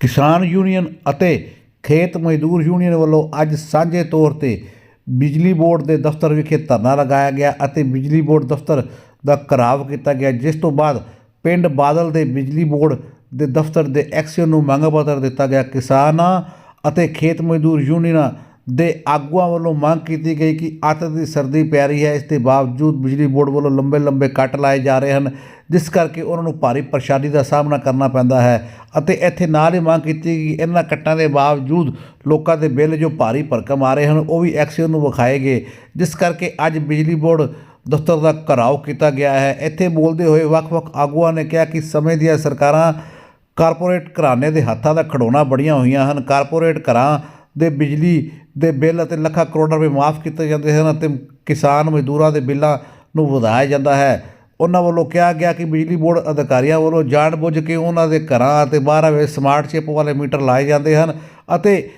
ਕਿਸਾਨ ਯੂਨੀਅਨ ਅਤੇ ਖੇਤ ਮਜ਼ਦੂਰ ਯੂਨੀਅਨ ਵੱਲੋਂ ਅੱਜ ਸਾਂਝੇ ਤੌਰ ਤੇ ਬਿਜਲੀ ਬੋਰਡ ਦੇ ਦਫ਼ਤਰ ਵਿਖੇ ਧਰਨਾ ਲਗਾਇਆ ਗਿਆ ਅਤੇ ਬਿਜਲੀ ਬੋਰਡ ਦਫ਼ਤਰ ਦਾ ਘਰਾਵ ਕੀਤਾ ਗਿਆ, ਜਿਸ ਤੋਂ ਬਾਅਦ ਪਿੰਡ ਬਾਦਲ ਦੇ ਬਿਜਲੀ ਬੋਰਡ ਦੇ ਦਫ਼ਤਰ ਦੇ ਐਕਸੀਅਨ ਨੂੰ ਮੰਗ ਪੱਤਰ ਦਿੱਤਾ ਗਿਆ। ਕਿਸਾਨਾਂ ਅਤੇ ਖੇਤ ਮਜ਼ਦੂਰ ਯੂਨੀਅਨਾਂ ਦੇ ਆਗੂਆਂ ਵੱਲੋਂ ਮੰਗ ਕੀਤੀ ਗਈ ਕਿ ਅੱਤ ਦੀ ਸਰਦੀ ਪੈ ਰਹੀ ਹੈ। ਇਸ ਦੇ ਬਾਵਜੂਦ ਬਿਜਲੀ ਬੋਰਡ ਵੱਲੋਂ ਲੰਬੇ ਲੰਬੇ ਕੱਟ ਲਾਏ ਜਾ ਰਹੇ ਹਨ, ਜਿਸ ਕਰਕੇ ਉਹਨਾਂ ਨੂੰ ਭਾਰੀ ਪਰੇਸ਼ਾਨੀ ਦਾ ਸਾਹਮਣਾ ਕਰਨਾ ਪੈਂਦਾ ਹੈ ਅਤੇ ਇੱਥੇ ਨਾਲ ਹੀ ਮੰਗ ਕੀਤੀ ਕਿ ਇਹਨਾਂ ਕੱਟਾਂ ਦੇ ਬਾਵਜੂਦ ਲੋਕਾਂ ਦੇ ਬਿੱਲ ਜੋ ਭਾਰੀ ਭਰਕਮ ਆ ਰਹੇ ਹਨ, ਉਹ ਵੀ ਐਕਸੀਅਨ ਨੂੰ ਵਿਖਾਏ ਗਏ, ਜਿਸ ਕਰਕੇ ਅੱਜ ਬਿਜਲੀ ਬੋਰਡ ਦਫ਼ਤਰ ਦਾ ਘਰਾਓ ਕੀਤਾ ਗਿਆ ਹੈ। ਇੱਥੇ ਬੋਲਦੇ ਹੋਏ ਵੱਖ-ਵੱਖ ਆਗੂਆਂ ਨੇ ਕਿਹਾ ਕਿ ਸਮੇਂ ਦੀਆਂ ਸਰਕਾਰਾਂ ਕਾਰਪੋਰੇਟ ਘਰਾਣੇ ਦੇ ਹੱਥਾਂ ਦਾ ਖੜੋਣਾ ਬੜੀਆਂ ਹੋਈਆਂ ਹਨ। ਕਾਰਪੋਰੇਟ ਘਰਾਂ ਦੇ ਬਿਜਲੀ ਦੇ ਬਿੱਲ ਅਤੇ ਲੱਖਾਂ ਕਰੋੜਾਂ ਰੁਪਏ ਮਾਫ ਕੀਤੇ ਜਾਂਦੇ ਹਨ ਅਤੇ ਕਿਸਾਨ ਮਜ਼ਦੂਰਾਂ ਦੇ ਬਿੱਲਾਂ ਨੂੰ ਵਧਾਇਆ ਜਾਂਦਾ ਹੈ। ਉਹਨਾਂ ਵੱਲੋਂ ਕਿਹਾ ਗਿਆ ਕਿ ਬਿਜਲੀ ਬੋਰਡ ਅਧਿਕਾਰੀਆਂ ਵੱਲੋਂ ਜਾਣਬੁੱਝ ਕੇ ਉਹਨਾਂ ਦੇ ਘਰਾਂ ਅਤੇ ਬਾਹਰ ਵਿੱਚ ਸਮਾਰਟ ਚਿਪ ਵਾਲੇ ਮੀਟਰ ਲਾਏ ਜਾਂਦੇ ਹਨ ਅਤੇ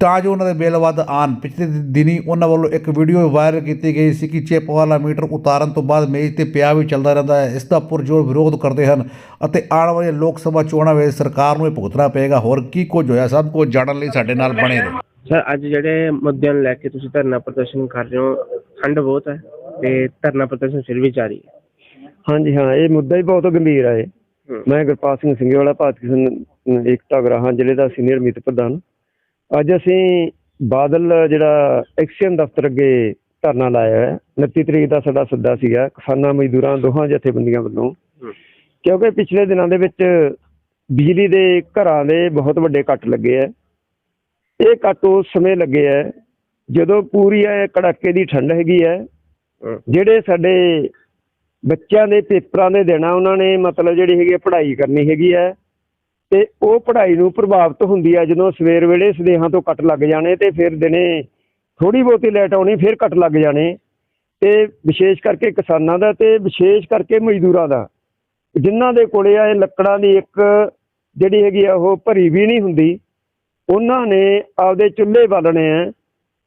ਤਾਂ ਜੋ ਉਹਨਾਂ ਦੇ ਬਿੱਲ ਵੱਧ ਆਣ ਪਿਛਲੇ ਦਿਨੀ ਉਹਨਾਂ ਵੱਲੋਂ ਇੱਕ ਵੀਡੀਓ ਵਾਇਰਲ ਕੀਤੀ ਗਈ ਸੀ ਕਿ ਚਿਪ ਵਾਲਾ ਮੀਟਰ ਉਤਾਰਨ ਤੋਂ ਬਾਅਦ ਮੇਜ਼ ਤੇ ਪਿਆ ਵੀ ਚੱਲਦਾ ਰਹਿੰਦਾ ਹੈ। ਇਸ ਦਾ ਪੁਰਜੋਰ ਵਿਰੋਧ ਕਰਦੇ ਹਨ ਅਤੇ ਆਉਣ ਵਾਲੇ ਲੋਕ ਸਭਾ ਚੋਣਾਂ ਵਿੱਚ ਸਰਕਾਰ ਨੂੰ ਇਹ ਭੁਗਤਣਾ ਪਏਗਾ। ਹੋਰ ਕੀ ਕੁਝ ਹੋਇਆ? ਸਭ ਕੁਝ ਜਾਣਨ ਲਈ ਸਾਡੇ ਨਾਲ ਬਣੇ ਰਹੋ। ਸਰ ਅੱਜ ਜਿਹੜੇ ਮੁੱਦਿਆਂ ਨੂੰ ਲੈ ਕੇ ਤੁਸੀਂ ਧਰਨਾ ਪ੍ਰਦਰਸ਼ਨ ਕਰ ਰਹੇ ਹੋ ਠੰਡ ਬਹੁਤ ਹੈ ਤੇ ਧਰਨਾ ਪ੍ਰਦਰਸ਼ਨ ਫਿਰ ਵੀ ਜਾਰੀ ਹੈ। ਹਾਂਜੀ ਹਾਂ ਇਹ ਮੁੱਦਾ ਹੀ ਬਹੁਤ ਗੰਭੀਰ ਹੈ। ਮੈਂ ਗੁਰਪਾਲ ਸਿੰਘ ਸਿੰਘਵਾਲਾ ਭਾਰਤੀ ਕਿਸਾਨ ਏਕਤਾ ਗਰਾਹਾਂ ਜ਼ਿਲ੍ਹੇ ਦਾ ਸੀਨੀਅਰ ਮੀਤ ਪ੍ਰਧਾਨ। ਅੱਜ ਅਸੀਂ ਬਾਦਲ ਜਿਹੜਾ ਐਕਸ਼ਨ ਦਫ਼ਤਰ ਅੱਗੇ ਧਰਨਾ ਲਾਇਆ ਹੈ 29 ਤਰੀਕ ਦਾ ਸਾਡਾ ਸੱਦਾ ਸੀਗਾ ਕਿਸਾਨਾਂ ਮਜ਼ਦੂਰਾਂ ਦੋਹਾਂ ਜਥੇਬੰਦੀਆਂ ਵੱਲੋਂ। ਕਿਉਂਕਿ ਪਿਛਲੇ ਦਿਨਾਂ ਦੇ ਵਿੱਚ ਬਿਜਲੀ ਦੇ ਘਰਾਂ ਦੇ ਬਹੁਤ ਵੱਡੇ ਕੱਟ ਲੱਗੇ ਹੈ ਇਹ ਕੱਟ ਉਸ ਸਮੇਂ ਲੱਗੇ ਹੈ ਜਦੋਂ ਪੂਰੀ ਇਹ ਕੜਾਕੇ ਦੀ ਠੰਡ ਹੈਗੀ ਹੂੰ। ਜਿਹੜੇ ਸਾਡੇ ਬੱਚਿਆਂ ਦੇ ਪੇਪਰਾਂ ਦੇ ਦੇਣਾ ਉਹਨਾਂ ਨੇ ਮਤਲਬ ਜਿਹੜੀ ਹੈਗੀ ਪੜ੍ਹਾਈ ਕਰਨੀ ਹੈਗੀ ਹੈ ਤੇ ਉਹ ਪੜ੍ਹਾਈ ਨੂੰ ਪ੍ਰਭਾਵਿਤ ਹੁੰਦੀ ਹੈ ਜਦੋਂ ਸਵੇਰ ਵੇਲੇ ਸਦੇਹਾਂ ਤੋਂ ਕੱਟ ਲੱਗ ਜਾਣੇ ਤੇ ਫਿਰ ਦਿਨੇ ਥੋੜੀ ਬਹੁਤੀ ਲੈਟ ਆਉਣੀ, ਫਿਰ ਕੱਟ ਲੱਗ ਜਾਣੇ। ਤੇ ਵਿਸ਼ੇਸ਼ ਕਰਕੇ ਕਿਸਾਨਾਂ ਦਾ ਤੇ ਵਿਸ਼ੇਸ਼ ਕਰਕੇ ਮਜ਼ਦੂਰਾਂ ਦਾ। ਜਿਨ੍ਹਾਂ ਦੇ ਕੋਲੇ ਆ ਇਹ ਲੱਕੜਾਂ ਦੀ ਇੱਕ ਜਿਹੜੀ ਹੈਗੀ ਆ ਉਹ ਭਰੀ ਵੀ ਨਹੀਂ ਹੁੰਦੀ। ਉਹਨਾਂ ਨੇ ਆਪਦੇ ਚੁੱਲ੍ਹੇ ਬਾਲਣੇ ਆ,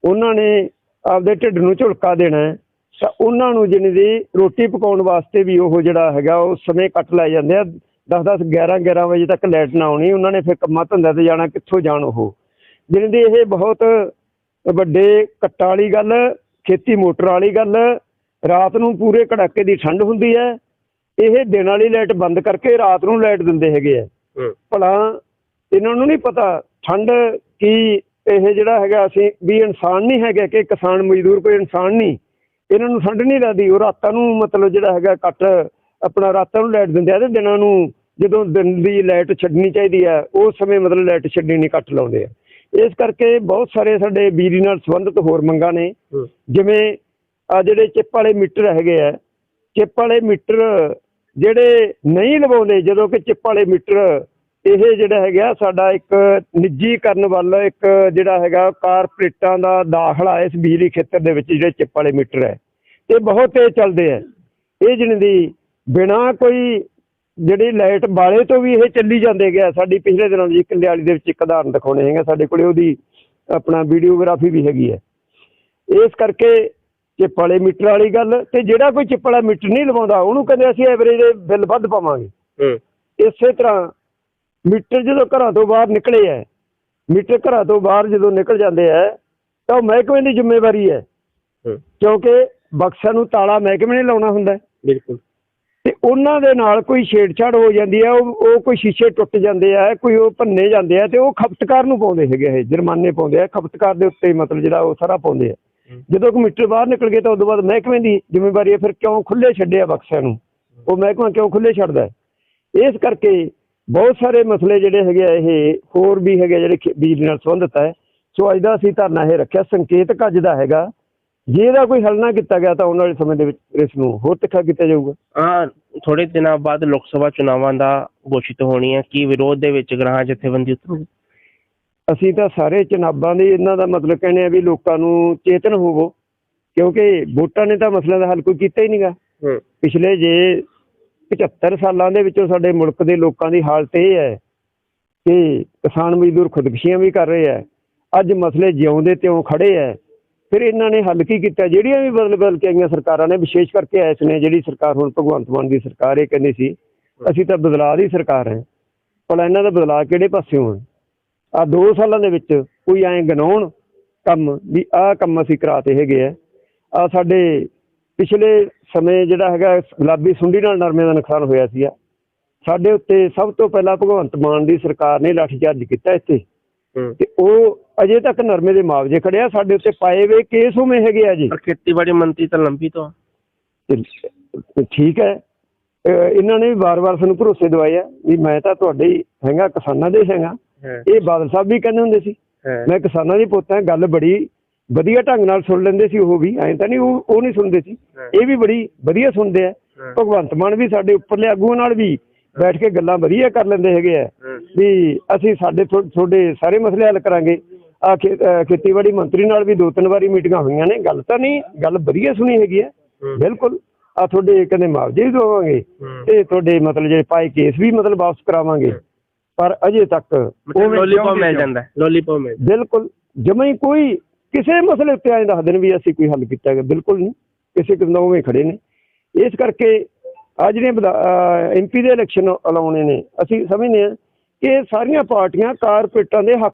ਉਹਨਾਂ ਨੇ ਆਪਦੇ ਢਿੱਡ ਨੂੰ ਝੁਲਕਾ ਦੇਣਾ ਤਾਂ ਉਹਨਾਂ ਨੂੰ ਜਿਹਨੇ ਦੀ ਰੋਟੀ ਪਕਾਉਣ ਵਾਸਤੇ ਵੀ ਉਹ ਜਿਹੜਾ ਹੈਗਾ ਉਹ ਸਮੇਂ ਕੱਟ ਲੈ ਜਾਂਦੇ ਆ। 10 10 11 11 ਵਜੇ ਤੱਕ ਲਾਈਟ ਨਾ ਆਉਣੀ ਉਹਨਾਂ ਨੇ ਫਿਰ ਕੰਮਾਂ ਧੰਦੇ ਤੇ ਜਾਣਾ ਕਿੱਥੋਂ ਜਾਣ ਉਹ। ਜਿਹਨੇ ਦੀ ਇਹ ਬਹੁਤ ਵੱਡੇ ਕੱਟਾਂ ਵਾਲੀ ਗੱਲ ਖੇਤੀ ਮੋਟਰ ਵਾਲੀ ਗੱਲ ਰਾਤ ਨੂੰ ਪੂਰੇ ਕੜਾਕੇ ਦੀ ਠੰਡ ਹੁੰਦੀ ਹੈ ਇਹ ਦਿਨ ਵਾਲੀ ਲਾਈਟ ਬੰਦ ਕਰਕੇ ਰਾਤ ਨੂੰ ਲਾਈਟ ਦਿੰਦੇ ਹੈਗੇ ਆ। ਭਲਾ ਇਹਨਾਂ ਨੂੰ ਨਹੀਂ ਪਤਾ ਠੰਡ ਕੀ ਇਹ ਜਿਹੜਾ ਹੈਗਾ ਅਸੀਂ ਵੀ ਇਨਸਾਨ ਨਹੀਂ ਹੈਗਾ ਕਿ ਕਿਸਾਨ ਮਜ਼ਦੂਰ ਕੋਈ ਇਨਸਾਨ ਨਹੀਂ। ਇਹਨਾਂ ਨੂੰ ਠੰਡ ਨਹੀਂ ਲੱਗਦੀ ਉਹ ਰਾਤਾਂ ਨੂੰ ਮਤਲਬ ਜਿਹੜਾ ਹੈਗਾ ਕੱਟ ਆਪਣਾ ਰਾਤਾਂ ਨੂੰ ਲਾਈਟ ਦਿੰਦੇ ਆ ਤੇ ਦਿਨਾਂ ਨੂੰ ਜਦੋਂ ਦਿਨ ਦੀ ਲਾਈਟ ਛੱਡਣੀ ਚਾਹੀਦੀ ਹੈ ਉਸ ਸਮੇਂ ਮਤਲਬ ਲਾਈਟ ਛੱਡਣੀ ਨਹੀਂ ਕੱਟ ਲਾਉਂਦੇ ਆ। ਇਸ ਕਰਕੇ ਬਹੁਤ ਸਾਰੇ ਸਾਡੇ ਬਿਜਲੀ ਨਾਲ ਸੰਬੰਧਿਤ ਹੋਰ ਮੰਗਾਂ ਨੇ। ਜਿਵੇਂ ਆ ਜਿਹੜੇ ਚਿੱਪ ਵਾਲੇ ਮੀਟਰ ਹੈਗੇ ਆ ਚਿੱਪ ਵਾਲੇ ਮੀਟਰ ਜਿਹੜੇ ਨਹੀਂ ਲਵਾਉਂਦੇ ਜਦੋਂ ਕਿ ਚਿੱਪ ਵਾਲੇ ਮੀਟਰ ਇਹ ਜਿਹੜਾ ਹੈਗਾ ਸਾਡਾ ਇੱਕ ਨਿੱਜੀਕਰਨ ਵੱਲ ਇੱਕ ਜਿਹੜਾ ਹੈਗਾ ਕਾਰਪੋਰੇਟਾਂ ਦਾ ਦਾਖਲਾ ਇਸ ਬਿਜਲੀ ਖੇਤਰ ਦੇ ਵਿੱਚ ਜਿਹੜੇ ਚਿੱਪ ਵਾਲੇ ਮੀਟਰ ਹੈ। ਇਹ ਬਹੁਤ ਤੇਜ਼ ਚੱਲਦੇ ਆ। ਇਹ ਜਿਹਨਾਂ ਦੀ ਬਿਨਾ ਕੋਈ ਜਿਹੜੀ ਲਾਈਟ ਬਾਲੇ ਤੋਂ ਵੀ ਇਹ ਚੱਲੀ ਜਾਂਦੇ ਗਿਆ ਸਾਡੀ ਪਿਛਲੇ ਦਿਨਾਂ ਦੀ ਕੰਡਿਆਲੀ ਦੇ ਵਿੱਚ ਇੱਕ ਉਦਾਹਰਨ ਦਿਖਾਉਣੇ ਹੈਗਾ ਸਾਡੇ ਕੋਲੇ ਉਹਦੀ ਆਪਣਾ ਵੀਡੀਓਗ੍ਰਾਫੀ ਵੀ ਹੈਗੀ ਹੈ। ਇਸ ਕਰਕੇ ਚਿੱਪ ਵਾਲੇ ਮੀਟਰ ਵਾਲੀ ਗੱਲ ਤੇ ਜਿਹੜਾ ਕੋਈ ਚਿੱਪ ਵਾਲਾ ਮੀਟਰ ਨਹੀਂ ਲਵਾਉਂਦਾ ਉਹਨੂੰ ਕਹਿੰਦੇ ਅਸੀਂ ਐਵਰੇਜ ਦੇ ਬਿੱਲ ਵੱਧ ਪਾਵਾਂਗੇ। ਹੂੰ। ਇਸੇ ਤਰ੍ਹਾਂ ਮੀਟਰ ਜਦੋਂ ਘਰਾਂ ਤੋਂ ਬਾਹਰ ਨਿਕਲੇ ਹੈ ਮੀਟਰ ਘਰਾਂ ਤੋਂ ਬਾਹਰ ਜਦੋਂ ਨਿਕਲ ਜਾਂਦੇ ਹੈ ਤਾਂ ਉਹ ਮਹਿਕਮੇ ਦੀ ਜ਼ਿੰਮੇਵਾਰੀ ਹੈ। ਕਿਉਂਕਿ ਬਕਸਾਂ ਨੂੰ ਤਾਲਾ ਮਹਿਕਮੇ ਨੇ ਲਾਉਣਾ ਹੁੰਦਾ ਬਿਲਕੁਲ। ਤੇ ਉਹਨਾਂ ਦੇ ਨਾਲ ਕੋਈ ਛੇੜਛਾੜ ਹੋ ਜਾਂਦੀ ਹੈ ਉਹ ਉਹ ਕੋਈ ਸ਼ੀਸ਼ੇ ਟੁੱਟ ਜਾਂਦੇ ਆ ਕੋਈ ਉਹ ਭੰਨੇ ਜਾਂਦੇ ਆ ਤੇ ਉਹ ਖਪਤਕਾਰ ਨੂੰ ਪਾਉਂਦੇ ਹੈਗੇ ਇਹ ਜੁਰਮਾਨੇ ਪਾਉਂਦੇ ਆ ਖਪਤਕਾਰ ਦੇ ਉੱਤੇ ਮਤਲਬ ਜਿਹੜਾ ਉਹ ਸਾਰਾ ਪਾਉਂਦੇ ਆ। ਜਦੋਂ ਕੋਈ ਮੀਟਰ ਬਾਹਰ ਨਿਕਲ ਗਏ ਤਾਂ ਉਦੋਂ ਬਾਅਦ ਮਹਿਕਮੇ ਦੀ ਜ਼ਿੰਮੇਵਾਰੀ ਹੈ ਫਿਰ ਕਿਉਂ ਖੁੱਲੇ ਛੱਡਿਆ ਬਕਸਿਆਂ ਨੂੰ? ਉਹ ਮਹਿਕਮਾ ਕਿਉਂ ਖੁੱਲੇ ਛੱਡਦਾ ਹੈ? ਇਸ ਕਰਕੇ ਬਹੁਤ ਸਾਰੇ ਮਸਲੇ ਜਿਹੜੇ ਹੈਗੇ ਆ ਇਹ ਹੋਰ ਵੀ ਹੈਗੇ ਜਿਹੜੇ ਬਿਜਲੀ ਨਾਲ ਸੰਬੰਧਿਤ ਹੈ। ਸੋ ਅੱਜ ਦਾ ਅਸੀਂ ਧਰਨਾ ਇਹ ਰੱਖਿਆ ਸੰਕੇਤਕ ਅੱਜ ਦਾ ਹੈਗਾ। ਜੇ ਇਹਦਾ ਕੋਈ ਹੱਲ ਨਾ ਕੀਤਾ ਗਿਆ ਤਾਂ ਆਉਣ ਵਾਲੇ ਸਮੇਂ ਦੇ ਵਿੱਚ ਇਸ ਨੂੰ ਹੋਰ ਤਿੱਖਾ ਕੀਤਾ ਜਾਊਗਾ। ਹਾਂ ਥੋੜੇ ਦਿਨਾਂ ਬਾਅਦ ਲੋਕ ਸਭਾ ਚੁਣਾਵਾਂ ਦਾ ਘੋਸ਼ਿਤ ਹੋਣੀ ਹੈ ਕੀ ਵਿਰੋਧ ਦੇ ਵਿੱਚ ਗ੍ਰਾਹਾਂ ਜਥੇਬੰਦੀ ਉਤਰੂਗੀ। ਅਸੀਂ ਤਾਂ ਸਾਰੇ ਚਨਾਬਾਂ ਦੇ ਇਹਨਾਂ ਦਾ ਮਤਲਬ ਕਹਿੰਦੇ ਆ ਵੀ ਲੋਕਾਂ ਨੂੰ ਚੇਤਨ ਹੋਵੋ ਕਿਉਂਕਿ ਵੋਟਾਂ ਨੇ ਤਾਂ ਮਸਲਿਆਂ ਦਾ ਹੱਲ ਕੋਈ ਕੀਤਾ ਹੀ ਨਹੀਂਗਾ ਪਿਛਲੇ ਜੇ 75 ਸਾਲਾਂ ਦੇ ਵਿੱਚੋਂ ਸਾਡੇ ਮੁਲਕ ਦੇ ਲੋਕਾਂ ਦੀ ਹਾਲਤ ਇਹ ਹੈ ਕਿ ਕਿਸਾਨ ਮਜ਼ਦੂਰ ਖੁਦਕੁਸ਼ੀਆਂ ਵੀ ਕਰ ਰਹੇ ਆ ਅੱਜ ਮਸਲੇ ਜਿਉਂਦੇ ਤਿਉਂ ਖੜੇ ਆ ਫਿਰ ਇਹਨਾਂ ਨੇ ਹੱਲ ਕੀ ਕੀਤਾ? ਜਿਹੜੀਆਂ ਵੀ ਬਦਲ ਬਦਲ ਕੇ ਆਈਆਂ ਸਰਕਾਰਾਂ ਨੇ ਵਿਸ਼ੇਸ਼ ਕਰਕੇ ਐਸ ਨੇ ਜਿਹੜੀ ਸਰਕਾਰ ਹੁਣ ਭਗਵੰਤ ਮਾਨ ਦੀ ਸਰਕਾਰ ਇਹ ਕਹਿੰਦੀ ਸੀ ਅਸੀਂ ਤਾਂ ਬਦਲਾਅ ਦੀ ਸਰਕਾਰ ਹੈ। ਭਲਾ ਇਹਨਾਂ ਦਾ ਬਦਲਾਅ ਕਿਹੜੇ ਪਾਸਿਓਂ ਆ? ਆ 2 ਸਾਲਾਂ ਦੇ ਵਿੱਚ ਕੋਈ ਐਂ ਗਨਾਉਣ ਕੰਮ ਵੀ ਆਹ ਕੰਮ ਅਸੀਂ ਕਰਾਤੇ ਹੈਗੇ ਆ। ਆ ਸਾਡੇ ਪਿਛਲੇ ਸਮੇਂ ਜਿਹੜਾ ਹੈਗਾ ਗੁਲਾਬੀ ਸੁੰਡੀ ਨਾਲ ਨਰਮੇ ਦਾ ਨੁਕਸਾਨ ਹੋਇਆ ਸੀ ਆ ਸਾਡੇ ਉੱਤੇ ਸਭ ਤੋਂ ਪਹਿਲਾਂ ਭਗਵੰਤ ਮਾਨ ਦੀ ਸਰਕਾਰ ਨੇ ਲਾਠੀਚਾਰਜ ਕੀਤਾ ਇੱਥੇ। ਹੂੰ। ਤੇ ਉਹ ਅਜੇ ਤੱਕ ਨਰਮੇ ਦੇ ਮੁਆਵਜ਼ੇ ਖੜਿਆ ਸਾਡੇ ਉੱਤੇ ਪਾਏ ਵੇ ਕੇਸ ਉਵੇਂ ਹੈਗੇ ਆ ਜੀ। ਪਰ ਖੇਤੀਬਾੜੀ ਮੰਤਰੀ ਤਾਂ ਲੰਬੀ ਤੋਂ। ਠੀਕ ਹੈ। ਇਹਨਾਂ ਨੇ ਵੀ ਵਾਰ-ਵਾਰ ਸਾਨੂੰ ਭਰੋਸੇ ਦਵਾਏ ਆ ਵੀ ਮੈਂ ਤਾਂ ਤੁਹਾਡੇ ਹੀ ਹੈਗਾ ਕਿਸਾਨਾਂ ਦੇ ਹੈਗਾ। ਇਹ ਬਾਦਲ ਸਾਹਿਬ ਵੀ ਕਹਿੰਦੇ ਹੁੰਦੇ ਸੀ ਮੈਂ ਕਿਸਾਨਾਂ ਦੀ ਪੁੱਤ ਹਾਂ ਗੱਲ ਬੜੀ ਵਧੀਆ ਢੰਗ ਨਾਲ ਸੁਣ ਲੈਂਦੇ ਸੀ ਉਹ ਵੀ ਐਂ ਤਾਂ ਨਹੀਂ ਉਹ ਉਹ ਨਹੀਂ ਸੁਣਦੇ ਸੀ। ਇਹ ਵੀ ਬੜੀ ਵਧੀਆ ਸੁਣਦੇ ਆ। ਭਗਵੰਤ ਮਾਨ ਵੀ ਸਾਡੇ ਉੱਪਰਲੇ ਆਗੂਆਂ ਨਾਲ ਵੀ ਬੈਠ ਕੇ ਗੱਲਾਂ ਵਧੀਆ ਕਰ ਲੈਂਦੇ ਹੈਗੇ ਆ। ਵੀ ਅਸੀਂ ਸਾਡੇ ਤੁਹਾਡੇ ਸਾਰੇ ਮਸਲੇ ਹੱਲ ਕਰਾਂਗੇ। ਖੇਤੀਬਾੜੀ ਮੰਤਰੀ ਨਾਲ ਵੀ ਦੋ ਤਿੰਨ ਵਾਰੀ ਮੀਟਿੰਗਾਂ ਹੋਈਆਂ ਨੇ। ਗੱਲ ਤਾਂ ਨਹੀਂ ਗੱਲ ਵਧੀਆ ਸੁਣੀ ਹੈਗੀ ਹੂੰ। ਬਿਲਕੁਲ। ਆ ਤੁਹਾਡੇ ਕਹਿੰਦੇ ਮੁਆਵਜ਼ੇ ਵੀ। ਤੇ ਤੁਹਾਡੇ ਮਤਲਬ ਜਿਹੜੇ ਪਾਏ ਕੇਸ ਵੀ ਮਤਲਬ ਵਾਪਸ ਕਰਾਵਾਂਗੇ। ਪਰ ਅਜੇ ਤੱਕ ਲੋਲੀਪੌਪ ਮਿਲ। ਜਾਂਦਾ। ਲੋਲੀਪੌਪ ਮਿਲ ਬਿਲਕੁਲ। ਜਮਾਂ ਹੀ ਕੋਈ ਕਿਸੇ ਮਸਲੇ ਉੱਤੇ ਐਂ ਦੱਸ ਦੇਣ ਵੀ ਅਸੀਂ ਕੋਈ ਹੱਲ ਕੀਤਾ ਹੈ ਬਿਲਕੁਲ ਨਹੀਂ। ਕਿਸੇ ਕਿਸਮ ਦਾ ਉਵੇਂ ਖੜੇ ਨੇ। ਇਸ ਕਰਕੇ ਆ ਜਿਹੜੀਆਂ ਐਮਪੀ ਦੇ ਇਲੈਕਸ਼ਨ ਲਾਉਣੇ ਨੇ ਅਸੀਂ ਸਮਝਦੇ ਹਾਂ ਕਿ ਸਾਰੀਆਂ ਪਾਰਟੀਆਂ ਕਾਰਪੋਰੇਟਾਂ ਦੇ ਹੱਕ